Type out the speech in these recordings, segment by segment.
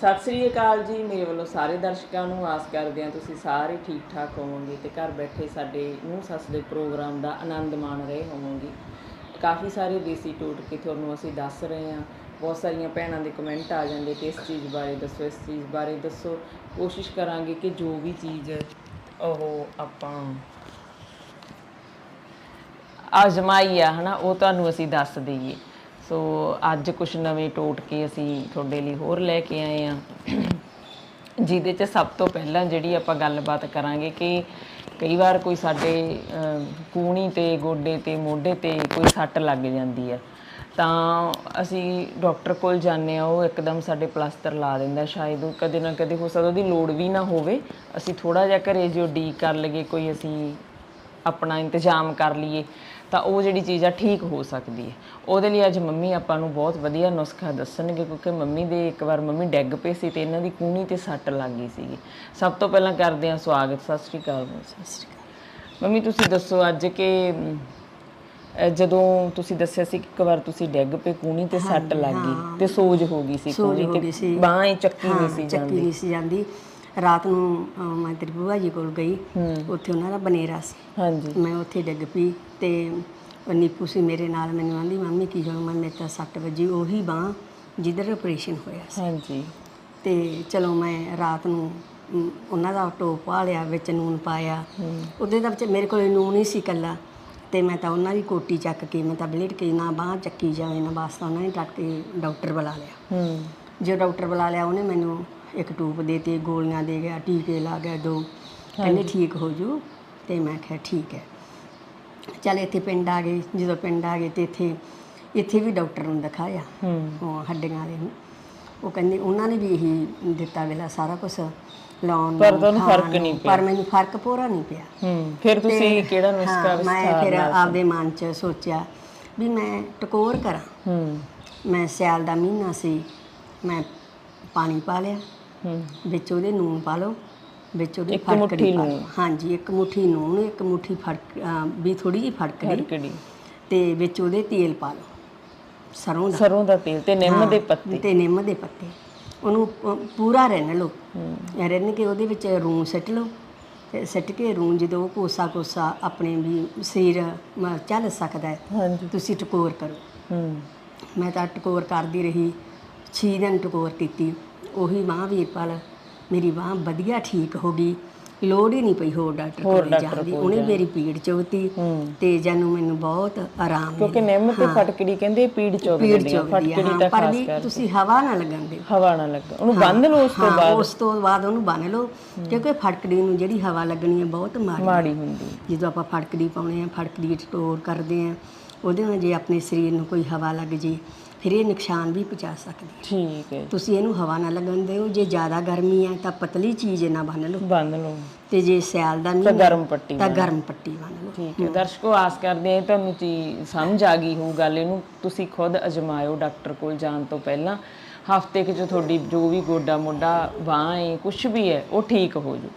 ਸਤਿ ਸ੍ਰੀ ਅਕਾਲ ਜੀ, ਮੇਰੇ ਵੱਲੋਂ ਸਾਰੇ ਦਰਸ਼ਕਾਂ ਨੂੰ ਆਸ ਕਰਦੇ ਹਾਂ ਤੁਸੀਂ ਸਾਰੇ ਠੀਕ ਠਾਕ ਹੋਵੋਗੇ ਤੇ ਘਰ ਬੈਠੇ ਸਾਡੇ ਨੂੰ ਸੱਸ ਦੇ ਪ੍ਰੋਗਰਾਮ ਦਾ ਆਨੰਦ ਮਾਣ ਰਹੇ ਹੋਵੋਗੇ। ਕਾਫੀ ਸਾਰੇ ਦੇਸੀ ਟੋਟਕੇ ਤੁਹਾਨੂੰ ਅਸੀਂ ਦੱਸ ਰਹੇ ਹਾਂ। ਬਹੁਤ ਸਾਰੀਆਂ ਭੈਣਾਂ ਦੇ ਕਮੈਂਟ ਆ ਜਾਂਦੇ ਕਿ ਇਸ ਚੀਜ਼ ਬਾਰੇ ਦੱਸੋ, ਇਸ ਚੀਜ਼ ਬਾਰੇ ਦੱਸੋ। ਕੋਸ਼ਿਸ਼ ਕਰਾਂਗੇ ਕਿ ਜੋ ਵੀ ਚੀਜ਼ ਉਹ ਆਪਾਂ ਆਜ਼ਮਾਈ ਆ ਹਨਾ, ਉਹ ਤੁਹਾਨੂੰ ਅਸੀਂ ਦੱਸ ਦਈਏ। ਸੋ ਅੱਜ ਕੁਝ ਨਵੇਂ ਟੋਟਕੇ ਅਸੀਂ ਤੁਹਾਡੇ ਲਈ ਹੋਰ ਲੈ ਕੇ ਆਏ ਆ ਜਿਹਦੇ 'ਚ ਸਭ ਤੋਂ ਪਹਿਲਾਂ ਜਿਹੜੀ ਆਪਾਂ ਗੱਲਬਾਤ ਕਰਾਂਗੇ ਕਿ ਕਈ ਵਾਰ ਕੋਈ ਸਾਡੇ ਕੂਣੀ ਤੇ, ਗੋਡੇ ਤੇ, ਮੋਢੇ ਤੇ ਕੋਈ ਸੱਟ ਲੱਗ ਜਾਂਦੀ ਹੈ ਤਾਂ ਅਸੀਂ ਡਾਕਟਰ ਕੋਲ ਜਾਂਦੇ ਆ ਉਹ ਇੱਕਦਮ ਸਾਡੇ ਪਲਾਸਟਰ ਲਾ ਦਿੰਦਾ, ਸ਼ਾਇਦ ਉਹ ਕਦੇ ਨਾ ਕਦੇ ਹੋ ਸਕਦਾ ਉਹਦੀ ਲੋੜ ਵੀ ਨਾ ਹੋਵੇ। ਅਸੀਂ ਥੋੜਾ ਜਿਹਾ ਘਰੇ ਜੋ ਡੀ ਕਰ ਲਈਏ, ਕੋਈ ਅਸੀਂ ਆਪਣਾ ਇੰਤਜ਼ਾਮ ਕਰ ਲਈਏ ਤਾਂ ਉਹ ਜਿਹੜੀ ਚੀਜ਼ ਆ ਠੀਕ ਹੋ ਸਕਦੀ ਹੈ। ਉਹਦੇ ਲਈ ਅੱਜ ਮੰਮੀ ਆਪਾਂ ਨੂੰ ਬਹੁਤ ਵਧੀਆ ਨੁਸਖਾ ਦੱਸਣਗੇ ਕਿਉਂਕਿ ਮੰਮੀ ਦੇ ਇੱਕ ਵਾਰ ਮੰਮੀ ਡੈਗ ਪਏ ਸੀ ਤੇ ਇਹਨਾਂ ਦੀ ਕੂਹਣੀ ਤੇ ਸੱਟ ਲੱਗ ਗਈ ਸੀਗੀ। ਸਭ ਤੋਂ ਪਹਿਲਾਂ ਕਰਦੇ ਹਾਂ ਸਵਾਗਤ ਸਤਿ ਸ਼੍ਰੀ ਅਕਾਲ ਸਤਿ ਸ਼੍ਰੀ ਅਕਾਲ। ਮੰਮੀ ਤੁਸੀਂ ਦੱਸੋ ਅੱਜ ਕਿ ਅਹ, ਜਦੋਂ ਤੁਸੀਂ ਦੱਸਿਆ ਸੀ ਕਿ ਇੱਕ ਵਾਰ ਤੁਸੀਂ ਡੈਗ ਪਏ ਕੂਹਣੀ ਤੇ ਸੱਟ ਲੱਗ ਗਈ ਤੇ ਸੋਜ ਹੋ ਗਈ ਸੀ ਸੋਜ ਹੋ ਗਈ ਤੇ ਸੀ। ਬਾਂਹ ਚੱਕੀ ਨਹੀਂ ਹਾਂ, ਸੀ ਚੱਕੀ ਜਾਂਦੀ। ਨਹੀਂ ਸੀ ਜਾਂਦੀ। ਰਾਤ ਨੂੰ ਅਹ, ਮੈਂ ਤੇਰੀ ਭੂਆ ਜੀ ਕੋਲ ਗਈ। ਉੱਥੇ ਉਹਨਾਂ ਦਾ ਬਨੇਰਾ ਸੀ। ਹਾਂਜੀ। ਮੈਂ ਉੱਥੇ ਡਿੱਗ ਪਈ ਤੇ ਉਹ ਨੀਪੂ ਸੀ ਮੇਰੇ ਨਾਲ। ਮੈਨੂੰ ਆਂਦੀ ਮੰਮੀ ਕੀ ਹੋਇਆ? ਮੈਂ ਮੇਰੇ ਤਾਂ ਸੱਟ ਵੱਜੀ। ਉਹੀ ਬਾਹ ਜਿੱਧਰ ਆਪਰੇਸ਼ਨ ਹੋਇਆ ਸੀ। ਹਾਂਜੀ। ਤੇ ਚਲੋ ਮੈਂ ਰਾਤ ਨੂੰ ਅਮ, ਉਹਨਾਂ ਦਾ ਟੋਪ ਪਾ ਲਿਆ ਵਿੱਚ ਨੂਨ ਪਾਇਆ। ਉਹਦੇ ਦਾ ਵਿੱਚ ਮੇਰੇ ਕੋਲ ਨੂਨ ਹੀ ਸੀ ਕੱਲਾ ਤੇ ਮੈਂ ਤਾਂ ਉਹਨਾਂ ਦੀ ਕੋਟੀ ਚੱਕ ਕੇ ਮੈਂ ਤਾਂ ਬਲੇਡ ਕੇ ਨਾ ਬਾਹ ਚੱਕੀ ਜਾਵੇ ਨਾ ਵਾਸਤਾ ਉਹਨਾਂ ਨੇ ਕੇ ਡਾਕਟਰ ਬੁਲਾ ਲਿਆ। ਹੂੰ। ਜੋ ਡਾਕਟਰ ਬੁਲਾ ਲਿਆ ਉਹਨੇ ਮੈਨੂੰ ਇੱਕ ਟੂਪ ਦੇ ਤੇ ਗੋਲੀਆਂ ਦੇ ਗਿਆ ਟੀਕੇ ਲਾ ਗਿਆ ਦੋ। ਕਹਿੰਦੇ ਠੀਕ ਹੋ ਜੂ। ਤੇ ਮੈਂ ਕਿਹਾ ਠੀਕ ਹੈ। ਚੱਲ ਇੱਥੇ ਪਿੰਡ ਆ ਗਏ। ਜਦੋਂ ਪਿੰਡ ਆ ਗਏ ਤੇ ਇੱਥੇ ਇੱਥੇ ਵੀ ਡਾਕਟਰ ਨੂੰ ਦਿਖਾਇਆ। ਹੂੰ। ਉਹ ਹੱਡੀਆਂ ਨੂੰ। ਉਹ ਕਹਿੰਦੇ ਉਹਨਾਂ ਨੇ ਵੀ ਇਹੀ ਦਿੱਤਾ ਵੇਲਾ ਸਾਰਾ ਕੁਝ ਲਾਉਣ ਪਰ ਤੁਹਾਨੂੰ ਫ਼ਰਕ ਨਹੀਂ ਨੂੰ, ਪਰ ਮੈਨੂੰ ਫ਼ਰਕ ਪੂਰਾ ਨਹੀਂ ਪਿਆ। ਹੂੰ। ਫਿਰ ਤੁਸੀਂ ਕਿਹੜਾ ਨੁਸਖਾ ਮੈਂ ਫਿਰ ਆਪਦੇ ਮਨ 'ਚ ਸੋਚਿਆ ਵੀ ਮੈਂ ਟਕੋਰ ਕਰਾਂ। ਹੂੰ। ਮੈਂ ਸਿਆਲ ਦਾ ਮਹੀਨਾ ਸੀ। ਮੈਂ ਪਾਣੀ ਪਾ ਲਿਆ। ਹੂੰ ਵਿੱਚ ਉਹਦੇ ਨੂਨ ਪਾ ਲਓ ਵਿੱਚ ਉਹਦੇ ਇੱਕ ਮੁੱਠੀ ਫੜਕੜੀ ਪਾ ਲੂਣ। ਲਓ। ਹਾਂਜੀ ਇੱਕ ਮੁੱਠੀ ਨੂਨ ਇੱਕ ਮੁੱਠੀ ਫੜਕ ਅਹ ਵੀ ਥੋੜੀ ਜਿਹੀ ਫੜਕੜੀ ਕੜਕੜੀ ਤੇ ਵਿੱਚ ਉਹਦੇ ਤੇਲ ਪਾ ਲਓ ਸਰੋਂ ਦਾ। ਸਰੋਂ ਦਾ ਤੇਲ ਤੇ ਨਿੰਮ ਦੇ ਪੱਤੇ। ਤੇ ਨਿੰਮ ਦੇ ਪੱਤੇ। ਉਹਨੂੰ ਪ- ਪੂਰਾ ਰਿੰਨ ਲਓ। ਰਿੰਨ ਕੇ ਉਹਦੇ ਵਿੱਚ ਰੂੰ ਸੱਟ ਲਓ ਤੇ ਸੱਟ ਕੇ ਰੂੰ ਜਦੋਂ ਕੋਸਾ ਕੋਸਾ ਆਪਣੇ ਵੀ ਸਰੀਰ ਮ- ਚੱਲ ਸਕਦਾ ਹੈ ਹਾਂਜੀ। ਤੁਸੀਂ ਟਕੋਰ ਕਰੋ। ਹੂੰ। ਮੈਂ ਤਾਂ ਟਕੋਰ ਕਰਦੀ ਰਹੀ 6 ਦਿਨ ਟਕੋਰ ਕੀਤੀ। ਉਹੀ ਬਾਂਹ ਵੀਰਪਾਲ ਮੇਰੀ ਬਾਂਹ ਵਧੀਆ ਠੀਕ ਹੋ ਗਈ ਲੋੜ ਹੀ ਨਹੀਂ ਪਈ ਹੋਰ ਡਾਕਟਰ ਕੋਲ ਜਾਣ ਦੀ ਉਹਨੇ ਮੇਰੀ ਪੀੜ ਚੁਗਤੀ ਤੇ ਜਾਨੂੰ ਮੈਨੂੰ ਬਹੁਤ ਆਰਾਮ ਕਿਉਂਕਿ ਨਿੰਮ ਤੇ ਫਟਕੜੀ ਕਹਿੰਦੇ ਪੀੜ ਆ ਫਟਕੜੀ ਤਾਂ ਪਰ ਖਾਸ ਵੀ ਤੁਸੀਂ ਹਵਾ ਨਾ ਲੱਗਣ ਦਿਓ। ਹਵਾ ਨਾ ਲੱਗਾ ਉਹਨੂੰ ਬੰਨ ਲਓ ਉਸ ਤੋਂ ਬਾਅਦ। ਉਸ ਤੋਂ ਬਾਅਦ ਉਹਨੂੰ ਬੰਨ ਲਓ ਕਿਉਂਕਿ ਫਟਕੜੀ ਨੂੰ ਜਿਹੜੀ ਹਵਾ ਲੱਗਣੀ ਹੈ ਬਹੁਤ ਮਾੜੀ ਮਾੜੀ ਹੁੰਦੀ ਜਦੋਂ ਆਪਾਂ ਫਟਕੜੀ ਪਾਉਣੇ ਆ ਫਟਕੜੀ ਸਟੋਰ ਕਰਦੇ ਆ ਉਹਦੇ ਨਾਲ ਜੇ ਆਪਣੇ ਸਰੀਰ ਨੂੰ ਕੋਈ ਹਵਾ ਲੱਗ ਜੇ ਫਿਰ ਇਹ ਨੁਕਸਾਨ ਵੀ ਪਹੁੰਚਾ ਸਕਦੀ ਹੈ ਠੀਕ ਹੈ ਤੁਸੀਂ ਇਹਨੂੰ ਹਵਾ ਨਾ ਲੱਗਣ ਦਿਓ ਜੇ ਜ਼ਿਆਦਾ ਗਰਮੀ ਹੈ ਤਾਂ ਪਤਲੀ ਚੀਜ਼ ਨਾਲ ਬੰਨ ਲਓ। ਬੰਨ ਲਓ। ਤੇ ਜੇ ਸਿਆਲ ਦਾ ਤਾਂ ਮਹੀਨਾ ਗਰਮ ਪੱਟੀ ਤਾਂ ਗਰਮ ਪੱਟੀ ਬੰਨ ਲਓ। ਠੀਕ ਹੈ। ਦਰਸ਼ਕੋ ਆਸ ਕਰਦੇ ਆ ਤੁਹਾਨੂੰ ਚੀਜ਼ ਸਮਝ ਆ ਗਈ ਹੋਊ ਗੱਲ। ਇਹਨੂੰ ਤੁਸੀਂ ਖੁਦ ਅਜਮਾਇਓ ਡਾਕਟਰ ਕੋਲ ਜਾਣ ਤੋਂ ਪਹਿਲਾਂ। ਹਫ਼ਤੇ ਕਿ ਜੋ ਤੁਹਾਡੀ ਜੋ ਵੀ ਗੋਡਾ ਮੋਢਾ ਬਾਂਹ ਹੈ ਕੁਝ ਵੀ ਹੈ ਉਹ ਠੀਕ ਹੋ ਜੂ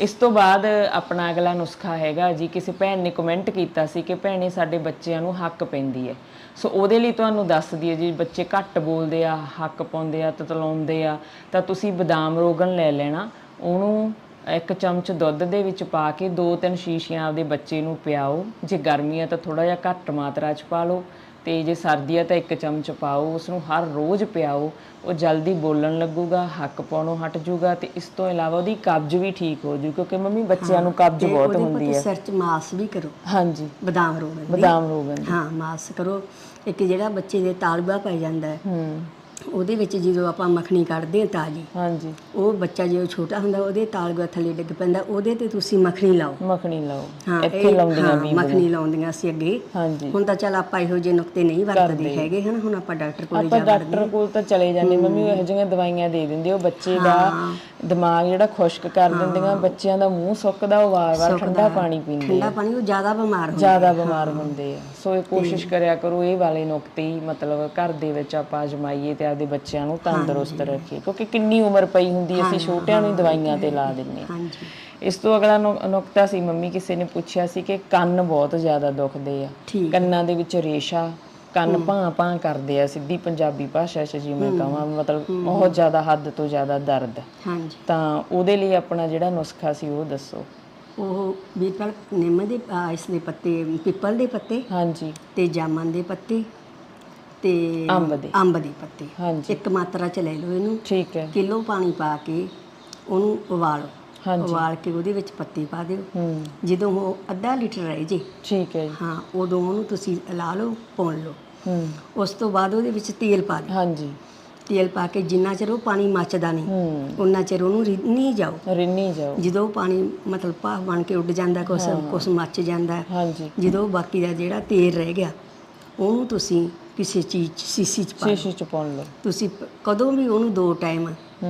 ਇਸ ਤੋਂ ਬਾਅਦ ਆਪਣਾ ਅਗਲਾ ਨੁਸਖਾ ਹੈਗਾ ਜੀ। ਕਿਸੇ ਭੈਣ ਨੇ ਕਮੈਂਟ ਕੀਤਾ ਸੀ ਕਿ ਭੈਣੇ ਸਾਡੇ ਬੱਚਿਆਂ ਨੂੰ ਹੱਕ ਪੈਂਦੀ ਹੈ। ਸੋ ਉਹਦੇ ਲਈ ਤੁਹਾਨੂੰ ਦੱਸ ਦਈਏ ਜੀ, ਬੱਚੇ ਘੱਟ ਬੋਲਦੇ ਆ, ਹੱਕ ਪਾਉਂਦੇ ਆ, ਤਤਲਾਉਂਦੇ ਆ, ਤਾਂ ਤੁਸੀਂ ਬਦਾਮ ਰੋਗਨ ਲੈ ਲੈਣਾ। ਉਹਨੂੰ ਇੱਕ ਚਮਚ ਦੁੱਧ ਦੇ ਵਿੱਚ ਪਾ ਕੇ ਦੋ ਤਿੰਨ ਸ਼ੀਸ਼ੀਆਂ ਆਪਦੇ ਬੱਚੇ ਨੂੰ ਪਿਆਓ। ਜੇ ਗਰਮੀ ਆ ਤਾਂ ਥੋੜਾ ਜਿਹਾ ਘੱਟ ਮਾਤਰਾ 'ਚ ਪਾ ਲਓ। ਤੇ ਜੇ ਸਰਦੀ ਆ ਤਾਂ ਇੱਕ ਚਮਚ ਪਾਓ ਉਸ ਨੂੰ ਹਰ ਰੋਜ਼ ਪਿਆਓ। ਉਹ ਜਲਦੀ ਬੋਲਣ ਲੱਗੂਗਾ ਹੱਕ ਪਾਉਣੋਂ ਹਟ ਜਾਊਗਾ ਤੇ ਇਸ ਤੋਂ ਇਲਾਵਾ ਉਹਦੀ ਕਬਜ਼ ਵੀ ਠੀਕ ਹੋ ਜੂ ਕਿਉਂਕਿ ਮੰਮੀ ਬੱਚਿਆਂ ਨੂੰ ਕਬਜ਼ ਬਹੁਤ ਹੁੰਦੀ ਹੈ। ਸਿਰ 'ਚ ਮਾਸ ਵੀ ਕਰੋ। ਹਾਂਜੀ। ਬਦਾਮ ਰੋਗਨ ਦੀ। ਬਦਾਮ ਰੋਗਨ ਹਾਂ ਮਾਸ ਕਰੋ। ਇੱਕ ਜਿਹੜਾ ਬੱਚੇ ਦੇ ਤਾਲਬਾ ਪੈ ਜਾਂਦਾ ਹੈ ਹੂੰ। ਉਹਦੇ ਵਿੱਚ ਜਦੋਂ ਆਪਾਂ ਮੱਖਣੀ ਕੱਢਦੇ ਹਾਂ ਤਾਜੀ ਹਾਂਜੀ। ਉਹ ਬੱਚਾ ਜਦੋਂ ਛੋਟਾ ਹੁੰਦਾ ਉਹਦੇ ਤਾਲਬਾ ਥੱਲੇ ਡਿੱਗ ਪੈਂਦਾ ਉਹਦੇ ਤੇ ਤੁਸੀਂ ਮੱਖਣੀ ਲਾਓ। ਮੱਖਣੀ ਲਾਓ। ਹਾਂ ਇੱਥੇ ਇਹ- ਲਾਉਂਦੀਆਂ ਹਾਂ, ਵੀ ਮੱਖਣੀ ਲਾਉਂਦੀਆਂ ਸੀ ਅੱਗੇ। ਹਾਂਜੀ। ਹੁਣ ਤਾਂ ਚੱਲ ਆਪਾਂ ਇਹੋ ਜਿਹੇ ਨੁਕਤੇ ਨਹੀਂ ਵਰਤਦੇ ਹੈਗੇ ਹਨ ਹੁਣ ਆਪਾਂ ਡਾਕਟਰ ਕੋਲ ਆਪਾਂ ਡਾਕਟਰ ਕੋਲ ਤਾਂ ਚਲੇ ਜਾਂਦੇ। ਮੰਮੀ ਇਹੋ ਜਿਹੀਆਂ ਦਵਾਈਆਂ ਦੇ ਦਿੰਦੇ ਉਹ ਬੱਚੇ ਦਾ ਦਿਮਾਗ ਜਿਹੜਾ ਖੁਸ਼ਕ ਕਰ ਦਿੰਦੀਆਂ ਬੱਚਿਆਂ ਦਾ ਮੂੰਹ ਸੁੱਕਦਾ ਉਹ ਵਾਰ-ਵਾਰ ਠੰਡਾ ਪਾਣੀ ਪੀਂਦੇ ਠੰਡਾ ਪਾਣੀ ਉਹ ਜ਼ਿਆਦਾ ਬਿਮਾਰ ਹੁੰਦਾ ਜ਼ਿਆਦਾ ਬਿਮਾਰ ਹੁੰਦੇ ਆ। ਸੋ ਇਹ ਕੋਸ਼ਿਸ਼ ਕਰਿਆ ਕਰੋ ਇਹ ਵਾਲੇ ਨੁਕਤੇ ਹੀ ਮਤਲਬ ਘਰ ਦੇ ਵਿੱਚ ਆਪਾਂ ਅਜਮਾਈਏ ਤੇ ਆਪਦੇ ਬੱਚਿਆਂ ਨੂੰ ਤੰਦਰੁਸਤ ਰੱਖੀਏ ਕਿਉਂਕਿ ਕਿੰਨੀ ਉਮਰ ਪਈ ਹੁੰਦੀ ਅਸੀਂ ਛੋਟਿਆਂ ਨੂੰ ਹੀ ਦਵਾਈਆਂ ਤੇ ਲਾ ਦਿੰਨੇ ਹਾਂਜੀ। ਇਸ ਤੋਂ ਅਗਲਾ ਨੁਕਤਾ ਸੀ ਮੰਮੀ ਕਿਸੇ ਨੇ ਪੁੱਛਿਆ ਸੀ ਕਿ ਕੰਨ ਬਹੁਤ ਜ਼ਿਆਦਾ ਦੁਖਦੇ ਆ। ਕੰਨਾਂ ਦੇ ਵਿੱਚ ਰੇਸ਼ਾ ਕੰਨ ਭਾਂ ਭਾਂ ਕਰਦੇ ਆ ਸਿੱਧੀ ਪੰਜਾਬੀ ਭਾਸ਼ਾ 'ਚ ਜਿਵੇਂ ਕਹਾਂ ਮਤਲਬ ਬਹੁਤ ਜ਼ਿਆਦਾ ਹੱਦ ਤੋਂ ਜ਼ਿਆਦਾ ਦਰਦ। ਹਾਂਜੀ। ਤਾਂ ਉਹਦੇ ਲਈ ਆਪਣਾ ਜਿਹੜਾ ਨੁਸਖਾ ਸੀ ਉਹ ਦੱਸੋ। ਉਹ ਵੀਰਪਾਲ ਨਿੰਮ ਦੇ ਇਸ ਦੇ ਪੱਤੇ ਪਿੱਪਲ ਦੇ ਪੱਤੇ ਹਾਂਜੀ। ਤੇ ਜਾਮਨ ਦੇ ਪੱਤੇ ਤੇ ਅੰਬ ਦੇ। ਅੰਬ ਦੇ ਪੱਤੇ। ਹਾਂਜੀ। ਇੱਕ ਮਾਤਰਾ ਚ ਲੈ ਲਓ ਇਹਨੂੰ। ਠੀਕ ਹੈ। ਕਿਲੋ ਪਾਣੀ ਪਾ ਕੇ ਉਹਨੂੰ ਉਬਾਲੋ। ਹਾਂਜੀ। ਉਬਾਲ ਕੇ ਉਹਦੇ ਵਿੱਚ ਪੱਤੀ ਪਾ ਦਿਓ। ਹੂੰ। ਜਦੋਂ ਉਹ ਅੱਧਾ ਲੀਟਰ ਰਹਿ ਜੇ। ਠੀਕ ਹੈ ਜੀ। ਹਾਂ ਉਦੋਂ ਉਹਨੂੰ ਤੁਸੀਂ ਲਾ ਲਓ ਪੁਣ ਲਓ। ਹੂੰ। ਉਸ ਤੋਂ ਬਾਅਦ ਉਹਦੇ ਵਿੱਚ ਤੇਲ ਪਾ ਦਿਓ। ਹਾਂਜੀ। ਤੇਲ ਪਾ ਕੇ ਜਿੰਨਾ ਚਿਰ ਉਹ ਪਾਣੀ ਮੱਚਦਾ ਨਹੀਂ ਹੂੰ। ਉਨਾ ਚਿਰ ਉਹਨੂੰ ਰਿੰਨੀ ਜਾਓ। ਰਿੰਨੀ ਜਾਓ। ਜਦੋਂ ਪਾਣੀ ਮਤਲਬ ਭਾਫ ਬਣ ਕੇ ਉੱਡ ਜਾਂਦਾ ਕੁਛ ਕੁਛ ਮੱਚ ਜਾਂਦਾ। ਹਾਂਜੀ। ਜਦੋਂ ਬਾਕੀ ਦਾ ਜਿਹੜਾ ਤੇਲ ਰਹਿ ਗਿਆ ਉਹਨੂੰ ਤੁਸੀਂ ਕਿਸੇ ਚੀਜ਼ 'ਚ ਸੀਸੀ 'ਚ ਪਾ ਲਓ। ਸ਼ੀਸ਼ੀ ਚ ਪਾਉਣ ਲਓ ਤੁਸੀਂ ਪ- ਕਦੋਂ ਵੀ ਉਹਨੂੰ ਦੋ ਟਾਈਮ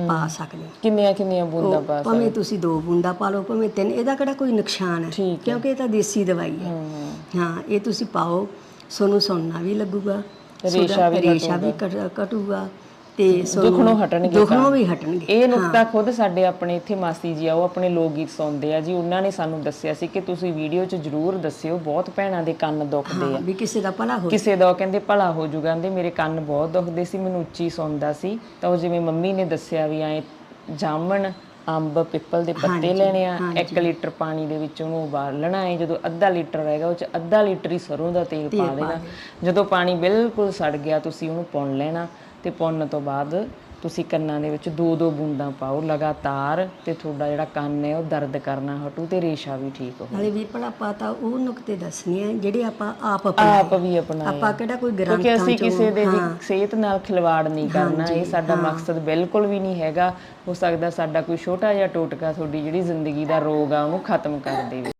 ਪਾ ਸਕਦੇ ਹੋ। ਕਿੰਨੀਆਂ ਕਿੰਨੀਆਂ ਬੂੰਦਾਂ ਪਾ ਸਕਦੇ? ਭਾਵੇਂ ਤੁਸੀਂ ਦੋ ਬੂੰਦਾ ਪਾ ਲਓ ਭਾਵੇਂ ਤਿੰਨ ਇਹਦਾ ਕਿਹੜਾ ਕੋਈ ਨੁਕਸਾਨ ਹੈ? ਠੀਕ ਹੈ। ਕਿਉਂਕਿ ਇਹ ਤਾਂ ਦੇਸੀ ਦਵਾਈ ਹੈ। ਹੂੰ। ਹਾਂ ਇਹ ਤੁਸੀਂ ਪਾਓ ਸੋਨੂੰ ਸੌਣਾ ਵੀ ਲੱਗੂਗਾ ਰੇਸ਼ਾ ਵੀ ਰੇਸ਼ਾ ਵੀ ਕਟੂਗਾ ਤੇ ਦੁੱਖਣੋਂ ਹਟਣਗੇ ਦੁਖਣੋਂ ਵੀ ਹਟਣਗੇ। ਇਹ ਨੁਕਤਾ ਖੁਦ ਸਾਡੇ ਆਪਣੇ ਇੱਥੇ ਮਾਸੀ ਜੀ ਆ ਉਹ ਆਪਣੇ ਲੋਕ ਗੀਤ ਸੁਣਦੇ ਆ ਜੀ। ਉਹਨਾਂ ਨੇ ਸਾਨੂੰ ਦੱਸਿਆ ਸੀ ਕਿ ਤੁਸੀਂ ਵੀਡੀਓ 'ਚ ਜਰੂਰ ਦੱਸਿਓ ਬਹੁਤ ਭੈਣਾਂ ਦੇ ਕੰਨ ਦੁਖਦੇ ਆ। ਵੀ ਕਿਸੇ ਦਾ ਭਲਾ ਹੋ ਕਿਸੇ ਦਾ ਕਹਿੰਦੇ ਭਲਾ ਹੋ ਜੂਗਾ ਕਹਿੰਦੇ ਮੇਰੇ ਕੰਨ ਬਹੁਤ ਦੁਖਦੇ ਸੀ ਮੈਨੂੰ ਉੱਚੀ ਸੁਣਦਾ ਸੀ। ਤਾਂ ਉਹ ਜਿਵੇਂ ਮੰਮੀ ਨੇ ਦੱਸਿਆ ਵੀ ਐ ਜਾਮਣ ਅੰਬ ਪਿੱਪਲ ਦੇ ਪੱਤੇ ਲੈਣੇ ਆ 1 ਲੀਟਰ ਪਾਣੀ ਦੇ ਵਿੱਚ ਉਹਨੂੰ ਉਬਾਲਣਾ ਹੈ ਜਦੋਂ ਅੱਧਾ ਲੀਟਰ ਰਹੇਗਾ ਉਹ ਚ ਅੱਧਾ ਲੀਟਰ ਹੀ ਸਰੋਂ ਦਾ ਤੇਲ ਪਾ ਦੇਣਾ। ਜਦੋਂ ਪਾਣੀ ਬਿਲਕੁਲ ਸੜ ਗਿਆ ਤੁਸੀਂ ਉਹਨੂੰ ਪੁਣ ਲੈਣਾ। ਤੇ ਪੁੰਨ ਤੋਂ ਬਾਅਦ ਤੁਸੀਂ ਕੰਨਾਂ ਦੇ ਵਿੱਚ ਦੋ ਦੋ ਬੂੰਦਾਂ ਪਾਓ ਲਗਾਤਾਰ ਤੇ ਤੁਹਾਡਾ ਜਿਹੜਾ ਕੰਨ ਹੈ ਉਹ ਦਰਦ ਕਰਨਾ ਹਟੂ ਤੇ ਰੇਸ਼ਾ ਵੀ ਠੀਕ ਹੋ ਨਾਲੇ ਵੀ ਭਲਾ ਪਾਤਾ ਉਹ ਨੁਕਤੇ ਦੱਸਣੇ ਆ ਜਿਹੜੇ ਆਪਾਂ ਆਪ ਅਪਣਾਏ ਆਪ ਵੀ ਆਪਣਾ ਆਪਾਂ ਕਿਹੜਾ ਕੋਈ ਕਿਉਂਕਿ ਗ੍ਰੰਥਾਂ ਅਸੀਂ ਚੋਂ ਕਿਸੇ ਦੇ ਵੀ ਸਿਹਤ ਨਾਲ ਖਿਲਵਾੜ ਨਹੀਂ ਕਰਨਾ ਇਹ ਸਾਡਾ ਮਕਸਦ ਬਿਲਕੁਲ ਵੀ ਨਹੀਂ ਹੈਗਾ। ਹੋ ਸਕਦਾ ਸਾਡਾ ਕੋਈ ਛੋਟਾ ਜਿਹਾ ਟੋਟਕਾ ਤੁਹਾਡੀ ਜਿਹੜੀ ਜ਼ਿੰਦਗੀ ਦਾ ਰੋਗ ਆ ਉਹਨੂੰ ਖਤਮ ਕਰ ਦੇਵੇ।